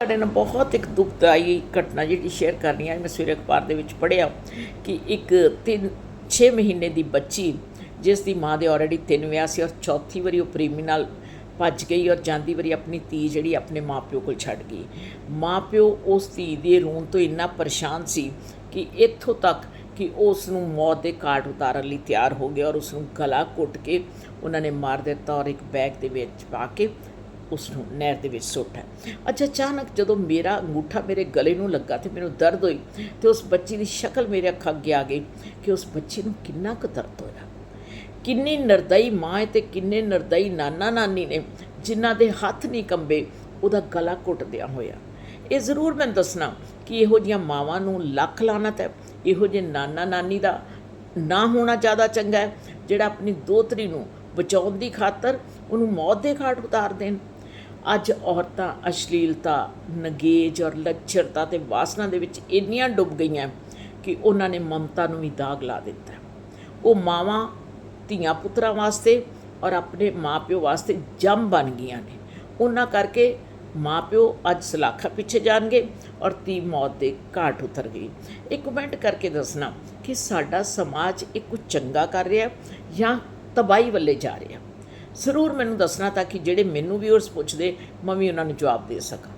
ਸਾਡੇ ਨਾਲ ਬਹੁਤ ਇੱਕ ਦੁਖਦਾਈ ਘਟਨਾ ਜਿਹੜੀ ਸ਼ੇਅਰ ਕਰਨੀ ਹੈ, ਮੈਂ ਸਵੇਰੇ ਅਖਬਾਰ ਦੇ ਵਿੱਚ ਪੜ੍ਹਿਆ ਕਿ ਇੱਕ 3 6 ਮਹੀਨੇ ਦੀ ਬੱਚੀ, ਜਿਸ ਦੀ ਮਾਂ ਦੇ ਆਲਰੇਡੀ ਤਿੰਨ ਵਿਆਹ ਸੀ ਔਰ ਚੌਥੀ ਵਾਰੀ ਉਹ ਪ੍ਰੇਮੀ ਨਾਲ ਭੱਜ ਗਈ ਔਰ ਜਾਂਦੀ ਵਾਰੀ ਆਪਣੀ ਧੀ ਜਿਹੜੀ ਆਪਣੇ ਮਾਪਿਓ ਕੋਲ ਛੱਡ ਗਈ। ਮਾਪਿਓ ਉਸ ਧੀ ਦੇ ਰੋਣ ਤੋਂ ਇੰਨਾ ਪਰੇਸ਼ਾਨ ਸੀ ਕਿ ਇੱਥੋਂ ਤੱਕ ਕਿ ਉਸ ਨੂੰ ਮੌਤ ਦੇ ਘਾਟ ਉਤਾਰਨ ਲਈ ਤਿਆਰ ਹੋ ਗਿਆ ਔਰ ਉਸ ਨੂੰ ਗਲਾ ਘੁੱਟ ਕੇ ਉਹਨਾਂ ਨੇ ਮਾਰ ਦਿੱਤਾ ਔਰ ਇੱਕ ਬੈਗ ਦੇ ਵਿੱਚ ਪਾ ਕੇ ਉਸ ਨੂੰ ਨਹਿਰ ਦੇ ਵਿੱਚ ਸੁੱਟਿਆ ਅੱਛਾ, ਅਚਾਨਕ ਜਦੋਂ ਮੇਰਾ ਅੰਗੂਠਾ ਮੇਰੇ ਗਲੇ ਨੂੰ ਲੱਗਾ ਤੇ ਮੈਨੂੰ ਦਰਦ ਹੋਈ ਤੇ ਉਸ ਬੱਚੀ ਦੀ ਸ਼ਕਲ ਮੇਰੇ ਅੱਖਾਂ ਅੱਗੇ ਆ ਗਈ ਕਿ ਉਸ ਬੱਚੀ ਨੂੰ ਕਿੰਨਾ ਕੁ ਦਰਦ ਹੋਇਆ। ਕਿੰਨੀ ਨਰਦਈ ਮਾਂ ਹੈ ਤੇ ਕਿੰਨੇ ਨਰਦਈ ਨਾਨਾ ਨਾਨੀ ਨੇ ਜਿਨ੍ਹਾਂ ਦੇ ਹੱਥ ਨਹੀਂ ਕੰਬੇ, ਉਹਦਾ ਗਲਾ ਘੁੱਟਦਿਆਂ ਹੋਇਆ। ਇਹ ਜ਼ਰੂਰ ਮੈਂ ਦੱਸਣਾ ਕਿ ਇਹੋ ਜੀਆਂ ਮਾਵਾਂ ਨੂੰ ਲੱਖ ਲਾਨਤ ਹੈ। ਇਹੋ ਜਿਹੇ ਨਾਨਾ ਨਾਨੀ ਦਾ ਨਾ ਹੋਣਾ ਜ਼ਿਆਦਾ ਚੰਗਾ ਹੈ, ਜਿਹੜਾ ਆਪਣੀ ਦੋਤਰੀ ਨੂੰ ਬਚਾਉਣ ਦੀ ਖਾਤਰ ਉਹਨੂੰ ਮੌਤ ਦੇ ਘਾਟ ਉਤਾਰ ਦੇਣ। ਅੱਜ ਔਰਤਾਂ ਅਸ਼ਲੀਲਤਾ, ਨਗੇਜ ਔਰ ਲੱਚਰਤਾ ਤੇ ਵਾਸਨਾ ਦੇ ਵਿੱਚ ਇੰਨੀਆਂ ਡੁੱਬ ਗਈਆਂ ਕਿ ਉਹਨਾਂ ਨੇ ਮਮਤਾ ਨੂੰ ਵੀ ਦਾਗ ਲਾ ਦਿੱਤਾ। ਉਹ ਮਾਵਾਂ, ਧੀਆਂ ਪੁੱਤਰਾਂ ਵਾਸਤੇ ਔਰ ਆਪਣੇ ਮਾਪਿਓ ਵਾਸਤੇ ਜੰਮ ਬਣ ਗਈਆਂ ਨੇ। ਉਹਨਾਂ ਕਰਕੇ ਮਾਪਿਓ ਅੱਜ ਸਲਾਖਾ ਪਿੱਛੇ ਜਾਣਗੇ ਔਰ ਧੀ ਮੌਤ ਦੇ ਘਾਟ ਉਤਰ ਗਈ। ਇੱਕ ਕਮੈਂਟ ਕਰਕੇ ਦੱਸਣਾ ਕਿ ਸਾਡਾ ਸਮਾਜ ਇਹ ਕੁਝ ਚੰਗਾ ਕਰ ਰਿਹਾ ਜਾਂ ਤਬਾਹੀ ਵੱਲੇ ਜਾ ਰਿਹਾ। ਜ਼ਰੂਰ ਮੈਨੂੰ ਦੱਸਣਾ ਤਾਂ ਕਿ ਜਿਹੜੇ ਮੈਨੂੰ ਵਿਊਅਰਸ ਪੁੱਛਦੇ, ਮੈਂ ਵੀ ਉਹਨਾਂ ਨੂੰ ਜਵਾਬ ਦੇ ਸਕਾਂ।